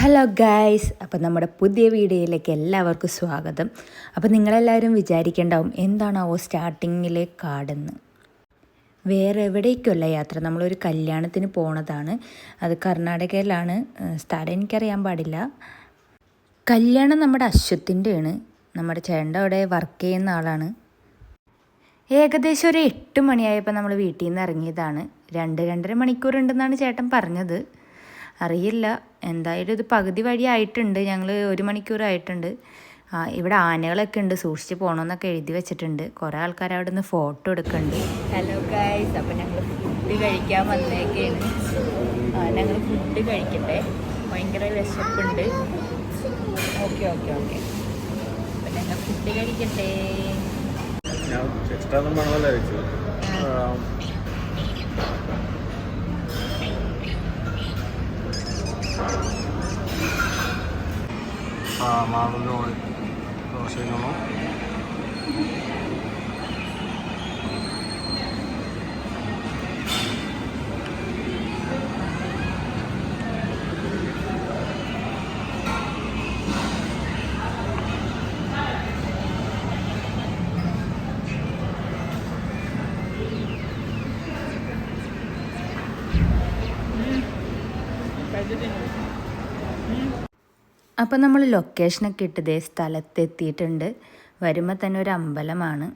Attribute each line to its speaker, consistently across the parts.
Speaker 1: Hello guys അപ്പം നമ്മുടെ പുതിയ വീഡിയോയിലേക്ക് എല്ലാവർക്കും സ്വാഗതം. അപ്പം നിങ്ങളെല്ലാവരും വിചാരിക്കേണ്ടാവും എന്താണാവോ സ്റ്റാർട്ടിങ്ങിലെ കാടെന്ന്. വേറെ എവിടേക്കുമല്ല യാത്ര? നമ്മളൊരു കല്യാണത്തിന് പോണതാണ്. അത് കർണാടകയിലാണ്. സ്ഥലം എനിക്കറിയാൻ പാടില്ല. കല്യാണം നമ്മുടെ അശ്വത്തിന്റെയാണ് നമ്മുടെ ചേട്ടന്റെ അവിടെ വർക്ക് ചെയ്യുന്ന ആളാണ്. ഏകദേശം ഒരു എട്ട് മണിയായപ്പോൾ നമ്മൾ വീട്ടിൽ നിന്ന് ഇറങ്ങിയതാണ്. രണ്ട് രണ്ടര മണിക്കൂർ ഉണ്ടെന്നാണ് ചേട്ടൻ പറഞ്ഞത്. അറിയില്ല. എന്തായാലും ഇത് പകുതി വഴി ആയിട്ടുണ്ട്. ഞങ്ങൾ ഒരു മണിക്കൂറായിട്ടുണ്ട് ആ, ഇവിടെ ആനകളൊക്കെ ഉണ്ട്. സൂക്ഷിച്ച് പോകണമെന്നൊക്കെ എഴുതി വെച്ചിട്ടുണ്ട്. കുറേ ആൾക്കാർ അവിടെ നിന്ന് ഫോട്ടോ എടുക്കുന്നുണ്ട് ഹലോ ഗായ്സ് അപ്പം ഞങ്ങൾ ഫുഡ് കഴിക്കാൻ വന്നേക്കാണ്. ഞങ്ങൾ ഫുഡ് കഴിക്കട്ടെ. ഭയങ്കര വിശപ്പുണ്ട്. ഓക്കെ ഓക്കെ ഓക്കെ അപ്പം ഞങ്ങൾ ഫുഡ് കഴിക്കട്ടെ.
Speaker 2: ഞാൻ എക്സ്ട്രാ ഒന്നും ആ മാവിൻ്റെ ദോശ തിന്നണം
Speaker 1: അപ്പം നമ്മൾ ലൊക്കേഷനൊക്കെ ഇട്ട് ഇതേ സ്ഥലത്തെത്തിയിട്ടുണ്ട് വരുമ്പോൾ തന്നെ ഒരു അമ്പലമാണ്.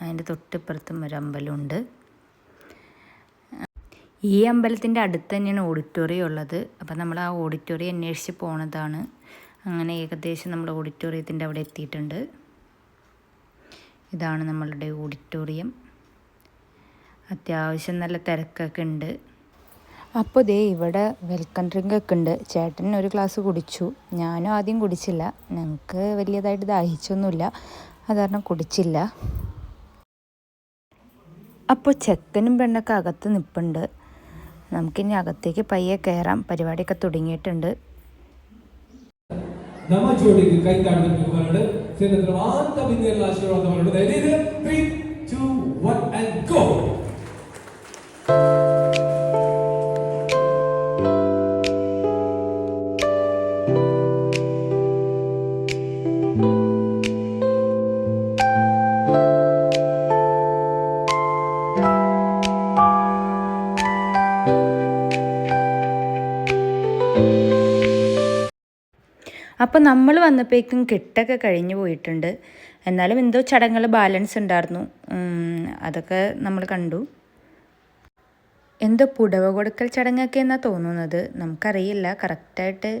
Speaker 1: അതിന്റെ തൊട്ടിപ്പുറത്തും ഒരു അമ്പലമുണ്ട് ഈ അമ്പലത്തിന്റെ അടുത്ത് തന്നെയാണ് ഓഡിറ്റോറിയം ഉള്ളത്. അപ്പോൾ നമ്മൾ ആ ഓഡിറ്റോറിയം അന്വേഷിച്ച് പോണതാണ്. അങ്ങനെ ഏകദേശം നമ്മൾ ഓഡിറ്റോറിയത്തിന്റെ അവിടെ എത്തിയിട്ടുണ്ട്. ഇതാണ് നമ്മളുടെ ഓഡിറ്റോറിയം അത്യാവശ്യം നല്ല തിരക്കൊക്കെ ഉണ്ട്. അപ്പോൾ ദേ ഇവിടെ വെൽക്കം ഡ്രിങ്ക് ഒക്കെ ഉണ്ട് ചേട്ടൻ ഒരു ഗ്ലാസ് കുടിച്ചു ഞാനും ആദ്യം കുടിച്ചില്ല ഞങ്ങൾക്ക് വലിയതായിട്ട് ദാഹിച്ചൊന്നുമില്ല അത് കാരണം കുടിച്ചില്ല അപ്പോൾ ചെക്കനും പെണ്ണൊക്കെ അകത്ത് നിൽപ്പുണ്ട് നമുക്കിനി അകത്തേക്ക് പയ്യെ കയറാം പരിപാടിയൊക്കെ തുടങ്ങിയിട്ടുണ്ട്
Speaker 3: ನಮ್ಮ ಜೋಡಿಗೆ ಕೈ ಕಾಣಬೇಕು ಹೊರಡು ಸೇರಿದ್ರೆ ಅಂತ ಬಿಂದಿಯಲ್ಲ ಆಶೀರ್ವಾದ ಹೊರಡು ಧೈರ್ಯ
Speaker 1: അപ്പോൾ നമ്മൾ വന്നപ്പോഴേക്കും കെട്ടൊക്കെ കഴിഞ്ഞു പോയിട്ടുണ്ട് എന്നാലും എന്തോ ചടങ്ങുകൾ ബാലൻസ് ഉണ്ടായിരുന്നു ഉം, അതൊക്കെ നമ്മൾ കണ്ടു എന്തോ പുടവ കൊടുക്കൽ ചടങ്ങൊക്കെ എന്നാണ് തോന്നുന്നത് നമുക്കറിയില്ല കറക്റ്റായിട്ട്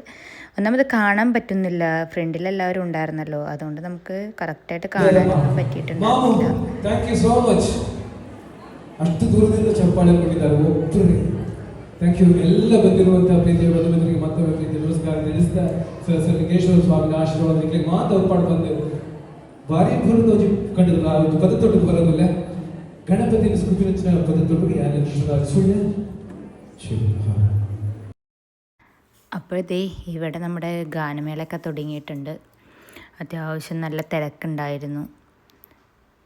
Speaker 1: ഒന്നാമത് കാണാൻ പറ്റുന്നില്ല ഫ്രണ്ടിൽ എല്ലാവരും ഉണ്ടായിരുന്നല്ലോ അതുകൊണ്ട് നമുക്ക് കറക്റ്റായിട്ട് കാണാനൊന്നും
Speaker 3: ಮಾಮು
Speaker 1: പറ്റിയിട്ടുണ്ടായിരുന്നില്ല
Speaker 3: ಥ್ಯಾಂಕ್ ಯು ಸೋ ಮಚ್ ಅಷ್ಟು ದೂರದಿಂದ ಚಪ್ಪಾಳೆ ಕೊಟ್ಟಿದ್ದಾರೆ ಒಬ್ಬರು ಥ್ಯಾಂಕ್ ಯು ಎಲ್ಲ ಬಂದಿರುವಂತಹ ಪ್ರೀತಿಯ ಬಂಧುಮಿತ್ರರಿಗೆ ಮತ್ತೊಮ್ಮೆ ಪ್ರೀತಿ ನಮಸ್ಕಾರ ತಿಳಿಸ್ತಾ ಸರ್ ಸರ್ ಲಿಂಗೇಶ್ವರ ಸ್ವಾಮಿನ ಆಶೀರ್ವಾದಕ್ಕೆ ಮಾತು ಒಪ್ಪಾಡು ಬಂದು ಭಾರಿ ಬರೋದು ಕಂಡಿಲ್ಲ ಅದು ಪದತೊಟ್ಟಿಗೆ ಬರೋದಿಲ್ಲ ಗಣಪತಿನ ಸ್ಕೂಪಿನ ಪದತೊಟ್ಟಿಗೆ ಯಾರು ಸುಳ್ಯ ಸುಳ್ಯ
Speaker 1: അപ്പോഴത്തേ ഇവിടെ നമ്മുടെ ഗാനമേളയൊക്കെ തുടങ്ങിയിട്ടുണ്ട് അത്യാവശ്യം നല്ല തിരക്കുണ്ടായിരുന്നു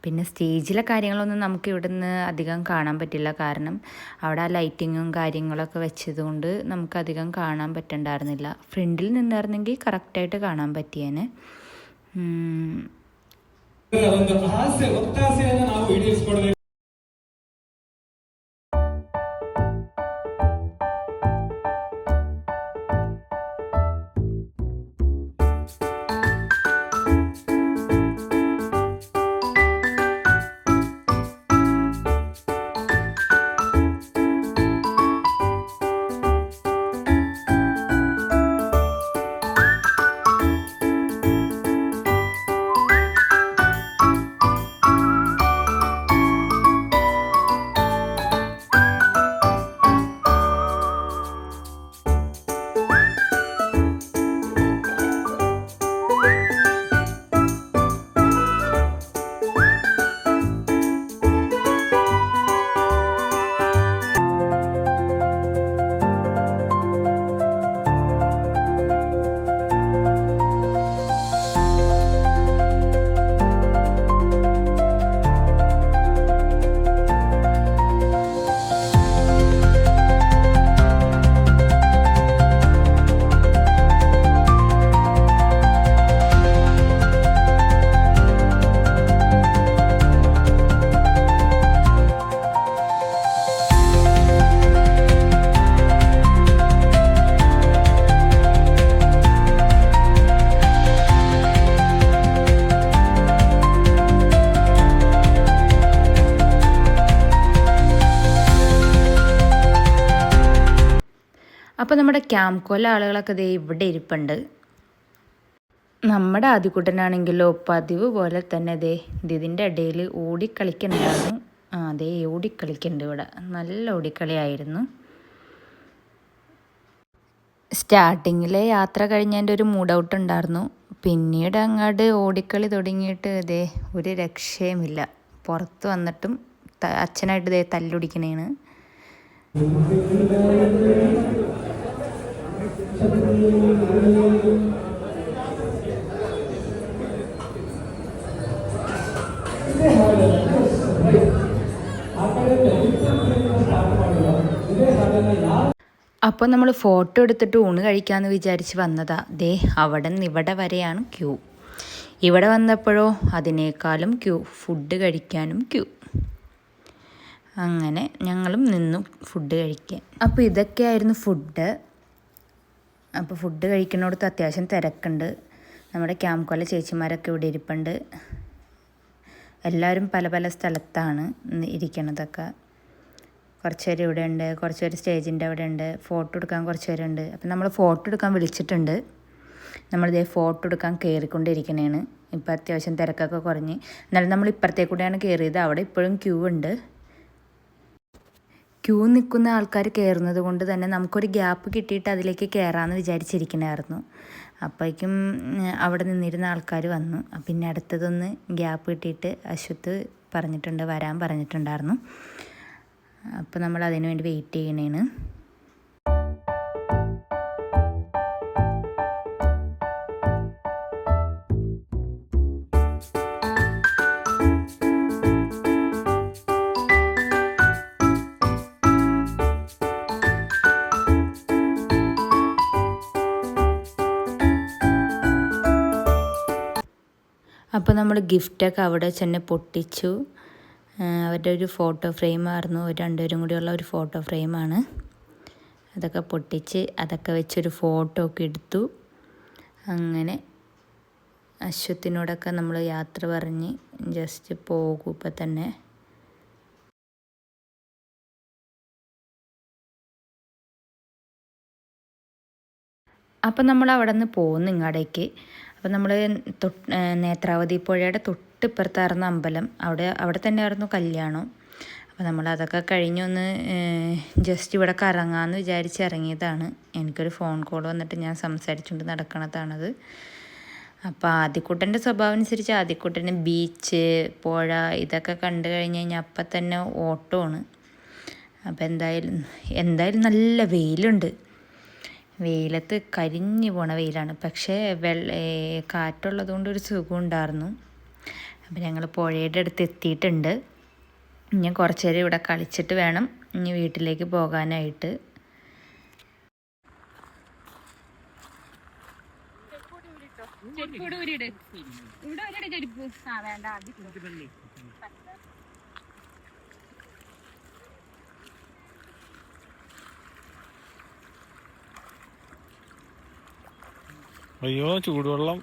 Speaker 1: പിന്നെ സ്റ്റേജിലെ കാര്യങ്ങളൊന്നും നമുക്ക് ഇവിടുന്ന് അധികം കാണാൻ പറ്റില്ല കാരണം അവിടെ ആ ലൈറ്റിങ്ങും കാര്യങ്ങളൊക്കെ വെച്ചതുകൊണ്ട് നമുക്ക് അധികം കാണാൻ പറ്റണ്ടായിരുന്നില്ല ഫ്രണ്ടിൽ നിന്നായിരുന്നെങ്കിൽ കറക്റ്റായിട്ട് കാണാൻ പറ്റിയേനെ ഉം,
Speaker 3: ಒಂದು ಆಸೆ ಒತ್ತಾಸೆಯನ್ನು ನಾವು ಈಡೇರಿಸಿಕೊಡಬೇಕು
Speaker 1: നമ്മുടെ ആളുകളൊക്കെ ദേ ഇവിടെ ഇരിപ്പുണ്ട്. നമ്മുടെ ആദ്യക്കുട്ടനാണെങ്കിലോ പതിവ് പോലെ തന്നെ ദേ ഇതിന്റെ ഇടയിൽ ഓടിക്കളിക്കുന്നുണ്ടായിരുന്നു ആ അതേ ഓടിക്കളിക്കുന്നുണ്ട് ഇവിടെ. നല്ല ഓടിക്കളിയായിരുന്നു. സ്റ്റാർട്ടിങ്ങിലെ യാത്ര കഴിഞ്ഞതിന്റെ ഒരു മൂഡ് ഔട്ട് ഉണ്ടായിരുന്നു. പിന്നീട് അങ്ങോട്ട് ഓടിക്കളി തുടങ്ങിയിട്ട് ഇതേ ഒരു രക്ഷയുമില്ല. പുറത്ത് വന്നിട്ടും അച്ഛനായിട്ട് ഇതേ തല്ലുടിക്കണേണ്. അപ്പോൾ നമ്മൾ ഫോട്ടോ എടുത്തിട്ട് ഊണ് കഴിക്കാമെന്ന് വിചാരിച്ച് വന്നതാ. ദേ അവിടെ നിന്ന് ഇവിടെ വരെയാണ് ക്യൂ. ഇവിടെ വന്നപ്പോഴോ അതിനേക്കാളും ക്യൂ. ഫുഡ് കഴിക്കാനും ക്യൂ. അങ്ങനെ ഞങ്ങളും നിന്നു ഫുഡ് കഴിക്കാൻ. അപ്പോൾ ഇതൊക്കെയായിരുന്നു ഫുഡ്. അപ്പോൾ ഫുഡ് കഴിക്കുന്നിടത്ത് അത്യാവശ്യം തിരക്കുണ്ട്. നമ്മുടെ ക്യാമ്പ് കൊല ചേച്ചിമാരൊക്കെ ഇവിടെ ഇരിപ്പുണ്ട്. എല്ലാവരും പല പല സ്ഥലത്താണ് ഇരിക്കണതൊക്കെ. കുറച്ച് പേര് ഇവിടെ ഉണ്ട് കുറച്ച് പേര് സ്റ്റേജിന്റെ അവിടെ ഉണ്ട് ഫോട്ടോ എടുക്കാൻ കുറച്ച് പേരുണ്ട് അപ്പം നമ്മൾ ഫോട്ടോ എടുക്കാൻ വിളിച്ചിട്ടുണ്ട്. നമ്മളിതേ ഫോട്ടോ എടുക്കാൻ കയറിക്കൊണ്ടിരിക്കണേണ്. ഇപ്പോൾ അത്യാവശ്യം തിരക്കൊക്കെ കുറഞ്ഞ്. എന്നാലും നമ്മൾ ഇപ്പുറത്തേക്കൂടെയാണ് കയറിയത്. അവിടെ ഇപ്പോഴും ക്യൂ ഉണ്ട്. ക്യൂ നിൽക്കുന്ന ആൾക്കാർ കയറുന്നത് കൊണ്ട് തന്നെ നമുക്കൊരു ഗ്യാപ്പ് കിട്ടിയിട്ട് അതിലേക്ക് കയറാമെന്ന് വിചാരിച്ചിരിക്കണമായിരുന്നു അപ്പോഴേക്കും അവിടെ നിന്നിരുന്ന ആൾക്കാർ വന്നു. പിന്നെ അടുത്തതൊന്ന് ഗ്യാപ്പ് കിട്ടിയിട്ട് അശ്വത്ത് പറഞ്ഞിട്ടുണ്ട് വരാൻ പറഞ്ഞിട്ടുണ്ടായിരുന്നു. അപ്പോൾ നമ്മൾ അതിനു വേണ്ടി വെയിറ്റ് ചെയ്യണേണ്. അപ്പോൾ നമ്മൾ ഗിഫ്റ്റൊക്കെ അവിടെ ചെന്ന് പൊട്ടിച്ചു. അവരുടെ ഒരു ഫോട്ടോ ഫ്രെയിമായിരുന്നു രണ്ടുപേരും കൂടിയുള്ള ഒരു ഫോട്ടോ ഫ്രെയിമാണ് അതൊക്കെ പൊട്ടിച്ച് അതൊക്കെ വെച്ചൊരു ഫോട്ടോ ഒക്കെ എടുത്തു. അങ്ങനെ അശ്വത്തിനോടൊക്കെ നമ്മൾ യാത്ര പറഞ്ഞ് ജസ്റ്റ് പോകും ഇപ്പം തന്നെ. അപ്പം നമ്മൾ അവിടെ നിന്ന് പോകുന്നു ഇങ്ങോട്ടേക്ക് അപ്പം നമ്മൾ നേത്രാവതി പുഴയുടെ തൊട്ടിപ്പുറത്തായിരുന്നു അമ്പലം. അവിടെ അവിടെ തന്നെ ആയിരുന്നു കല്യാണം. അപ്പോൾ നമ്മൾ അതൊക്കെ കഴിഞ്ഞൊന്ന് ജസ്റ്റ് ഇവിടെ കറങ്ങാമെന്ന് വിചാരിച്ച് ഇറങ്ങിയതാണ്. എനിക്കൊരു ഫോൺ കോൾ വന്നിട്ട് ഞാൻ സംസാരിച്ചുകൊണ്ട് നടക്കണതാണത്. അപ്പോൾ ആദ്യക്കൂട്ടന്റെ സ്വഭാവം അനുസരിച്ച് ആദ്യക്കൂട്ടന് ബീച്ച് പുഴ ഇതൊക്കെ കണ്ടു കഴിഞ്ഞ് കഴിഞ്ഞാൽ അപ്പം തന്നെ ഓട്ടമാണ് അപ്പോൾ എന്തായാലും എന്തായാലും നല്ല വെയിലുണ്ട്. വെയിലത്ത് കരിഞ്ഞു പോണ വെയിലാണ്. പക്ഷേ വെള്ള കാറ്റുള്ളതുകൊണ്ട് കാറ്റുള്ളത് കൊണ്ട് ഒരു സുഖം ഉണ്ടായിരുന്നു അപ്പം ഞങ്ങൾ പുഴയുടെ അടുത്ത് എത്തിയിട്ടുണ്ട്. ഇനി കുറച്ച് നേരം ഇവിടെ കളിച്ചിട്ട് വേണം ഇനി വീട്ടിലേക്ക് പോകാനായിട്ട്.
Speaker 4: ചെരുപ്പ് ഊരിട് ഇവിടെ ഊരിട് ചെരുപ്പ്. ആ വേണ്ട
Speaker 2: അയ്യോ ചൂടുവെള്ളം.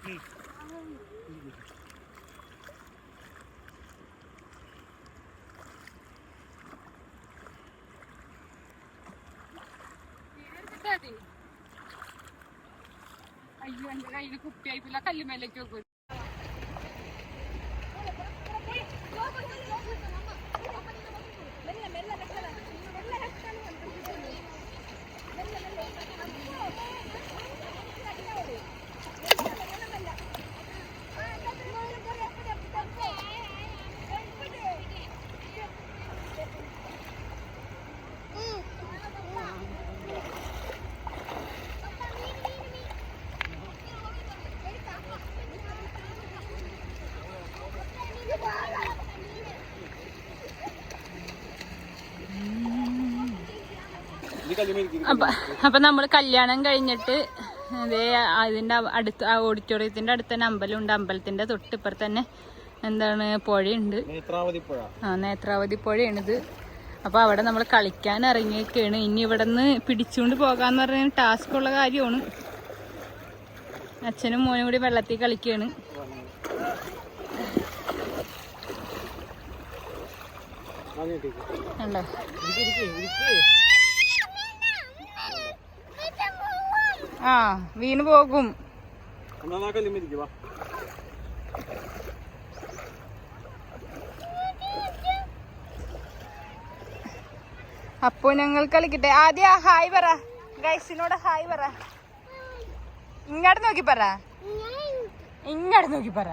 Speaker 4: അയ്യോ എന്റെ കയ്യിൽ കുപ്പിയായിപ്പില്ല കല്ലുമേലേക്ക് വെക്കും. അപ്പൊ നമ്മൾ നമ്മൾ കല്യാണം കഴിഞ്ഞിട്ട് അതേ അതിന്റെ അടുത്ത് ആ ഓഡിറ്റോറിയത്തിന്റെ അടുത്ത് തന്നെ അമ്പലമുണ്ട് അമ്പലത്തിന്റെ തൊട്ടിപ്പുറത്ത് തന്നെ എന്താണ് പുഴയുണ്ട്. ആ നേത്രാവതി പുഴയാണിത്. അപ്പൊ അവിടെ നമ്മൾ കളിക്കാൻ ഇറങ്ങിയൊക്കെയാണ് ഇനി ഇവിടെ നിന്ന് പിടിച്ചുകൊണ്ട് പോകാന്ന് പറഞ്ഞ ടാസ്ക് ഉള്ള കാര്യമാണ്. അച്ഛനും മോനും കൂടി വെള്ളത്തിൽ കളിക്കുകയാണ്. ഉണ്ടോ ആ വീണ് പോകും. അപ്പോ ഞങ്ങൾ കളിക്കട്ടെ. ആദ്യ ഹായ് പറ. ഗൈസിനോട് ഹായ് പറ. ഇങ്ങോട്ട് നോക്കി പറ. ഇങ്ങോട്ട് നോക്കി പറ.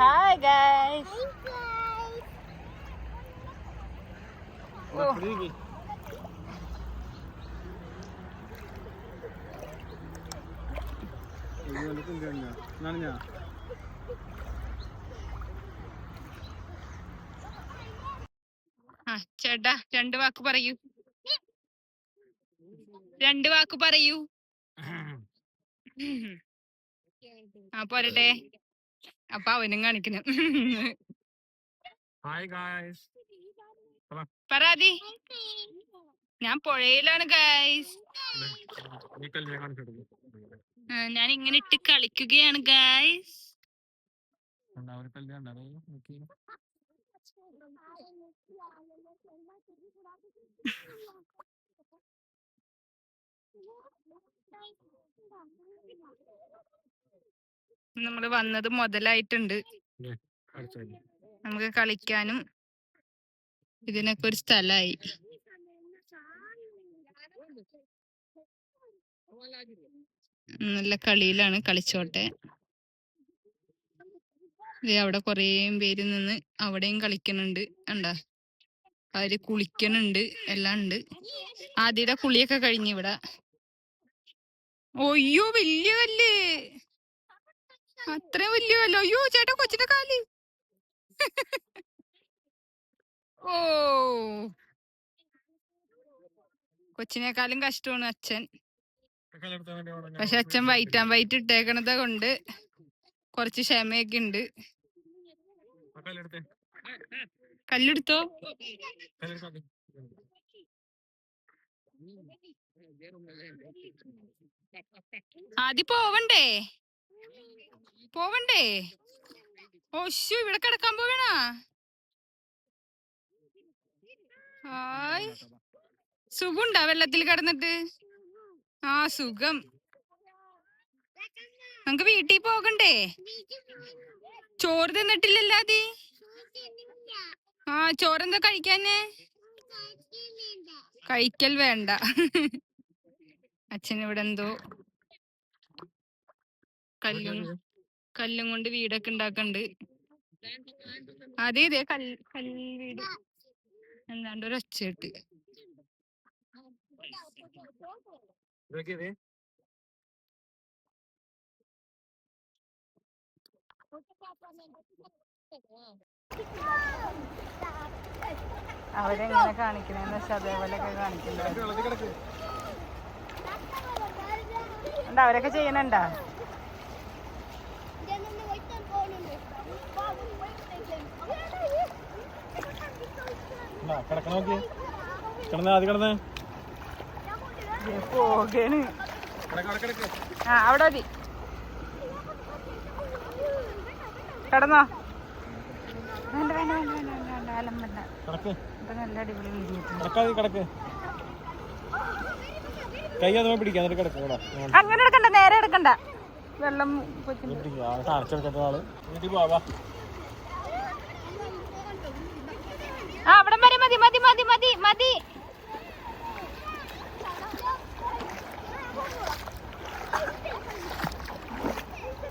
Speaker 4: Hi guys. ഓ
Speaker 2: നനഞ്ഞാ
Speaker 4: ആ ചേട്ടാ രണ്ട് വാക്ക് പറയൂ. രണ്ട് വാക്ക് പറയൂ. ആ പോരട്ടെ. അപ്പൊ അവനും കാണിക്കുന്നു.
Speaker 2: ഹായ് ഗായ്സ്
Speaker 4: പരാതി. ഞാൻ പുഴയിലാണ്
Speaker 2: കാണിച്ചെടുക്കും.
Speaker 4: ഞാൻ ഇങ്ങനെ ഇട്ട് കളിക്കുകയാണ്
Speaker 2: ഗായ്സ്
Speaker 4: നമ്മൾ വന്നത് മുതലായിട്ടുണ്ട്. നമുക്ക് കളിക്കാനും ഇതിനൊക്കെ ഒരു സ്ഥലമായി നല്ല കളിയിലാണ് കളിച്ചോട്ടെ. അവിടെ കൊറേ പേര് നിന്ന് അവിടെയും കളിക്കണുണ്ട് കണ്ടാ? അവർ കുളിക്കണുണ്ട് എല്ലാം ഉണ്ട്. ആദ്യയുടെ കുളിയൊക്കെ കഴിഞ്ഞു ഇവിടെ. ഒയ്യോ വലിയ കല്ല്. അത്രയും വലിയ കല്ല്. അയ്യോ ചേട്ടാ കൊച്ചിന്റെ കാൽ. ഓ. കൊച്ചിനേക്കാളും കഷ്ടമാണ് അച്ഛൻ. പക്ഷെ അച്ഛൻ വൈറ്റ് ആൻഡ് വൈറ്റ് ഇട്ടേക്കണത് കൊണ്ട് കുറച്ച് ക്ഷമയൊക്കെ ഉണ്ട്. കല്ലെടുത്തോ? ആദ്യം പോവണ്ടേ? പോവണ്ടേ? ഓശു ഇവിടെ കിടക്കാൻ പോവേണാ? ഹായ്. സുഖുണ്ടാ വെള്ളത്തിൽ കിടന്നിട്ട്? ആ സുഖം. നമുക്ക് വീട്ടിൽ പോകണ്ടേ? ചോറ് തിന്നിട്ടില്ലല്ലോ അതി? ആ ചോറെന്താ കഴിക്കാന് കഴിക്കൽ വേണ്ട. അച്ഛൻ ഇവിടെ എന്തോ കല്ലും കല്ലും കൊണ്ട് വീടൊക്കെ ഉണ്ടാക്കണ്ട്. അതെ കല്ല് കല്ല് വീട്. എന്താണ്ട് ഒരു ഒച്ചയിട്ട് അവരെങ്ങനെ കാണിക്കണെന്ന് വെച്ചാൽ അതേപോലെയൊക്കെ കാണിക്കുന്നുണ്ട് അവരൊക്കെ ചെയ്യണണ്ട?
Speaker 2: കിടക്കണ നോക്കി കിടന്നേ ആദ്യം കിടന്നേ.
Speaker 4: പോകണ്. ആ അവിടെ മതി. കിടന്നോ. വേണ്ട വേണ്ട വേണ്ട വേണ്ട വേണ്ട വേണ്ട അലം വേണ്ട
Speaker 2: കിടക്ക്.
Speaker 4: ഇപ്പൊ നല്ല അടിപൊളി വീഡിയോ
Speaker 2: കിടക്കാതെ കിടക്ക് കൈ അതുപോലെ പിടിക്കാം എന്നിട്ട് കിടക്ക് കൂടാ.
Speaker 4: അങ്ങനെ എടുക്കണ്ട നേരെ എടുക്കണ്ട. വെള്ളം
Speaker 2: ആൾ. വീട്ടിൽ പോവാ
Speaker 4: ആ അവിടെ വരെ മതി മതി മതി മതി മതി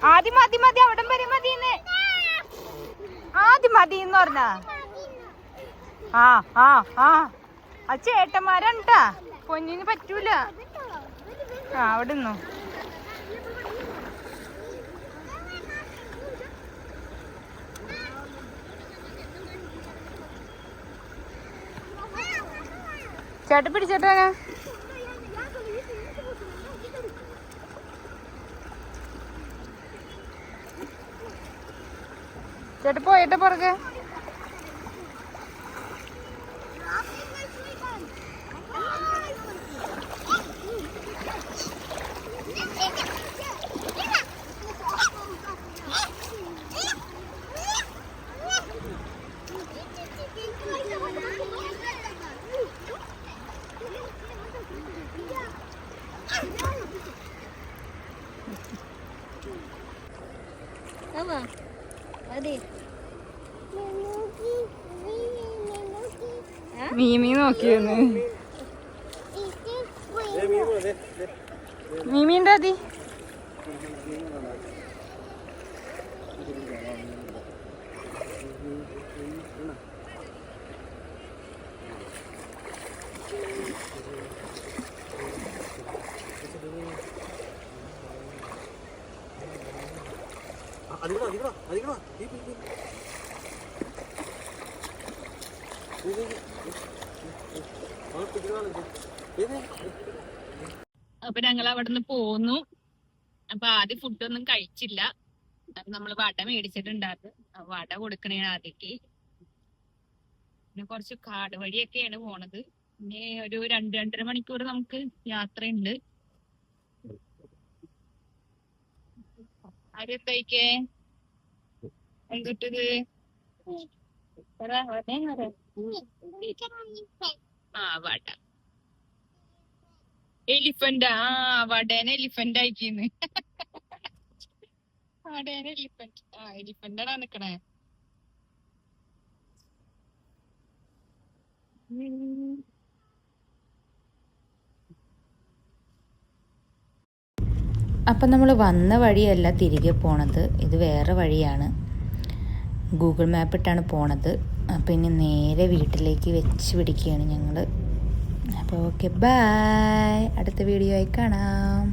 Speaker 4: ആദ്യം മതി മതി അവിടം വരെ മതിന്ന് ആദ്യം മതി എന്ന് പറഞ്ഞ? ആ ആ ആ. ആ ചേട്ടന്മാരണ്ടാ? പൊന്നിന് പറ്റൂല. ആ അവിടെ നിന്നു ചേട്ടൻ പിടിച്ചേട്ടാ ചേട്ടൻ പോയിട്ട് പുറകെ. മീമി നോക്കിയെന്ന് മീമിന്റെ അതി അപ്പൊ ഞങ്ങൾ അവിടുന്ന് പോന്നു. അപ്പൊ ആദ്യം ഫുഡൊന്നും കഴിച്ചില്ല. നമ്മൾ വട മേടിച്ചിട്ടുണ്ടായിരുന്നു. വട കൊടുക്കണേ ആദ്യക്ക്. പിന്നെ കുറച്ച് കാട് വഴിയൊക്കെയാണ് പോണത്. പിന്നെ ഒരു രണ്ട് രണ്ടര മണിക്കൂർ നമുക്ക് യാത്രയുണ്ട്. ആരെത്തയ്ക്കേ എന്തിട്ടത്. ആ വട. എലിഫന്റ് ആ വടേനെ എലിഫന്റ് ആയിക്കിന്ന്. വടേനെ എലിഫന്റ്. ആ എലിഫന്റാണ് നിക്കണേ.
Speaker 1: അപ്പം നമ്മൾ വന്ന വഴിയല്ല തിരികെ പോണത്. ഇത് വേറെ വഴിയാണ്. ഗൂഗിൾ മാപ്പ് ഇട്ടാണ് പോണത്. ഇനി നേരെ വീട്ടിലേക്ക് വെച്ച് പിടിക്കുകയാണ് ഞങ്ങൾ അപ്പോൾ ഓക്കെ ബായ് അടുത്ത വീഡിയോ ആയി കാണാം.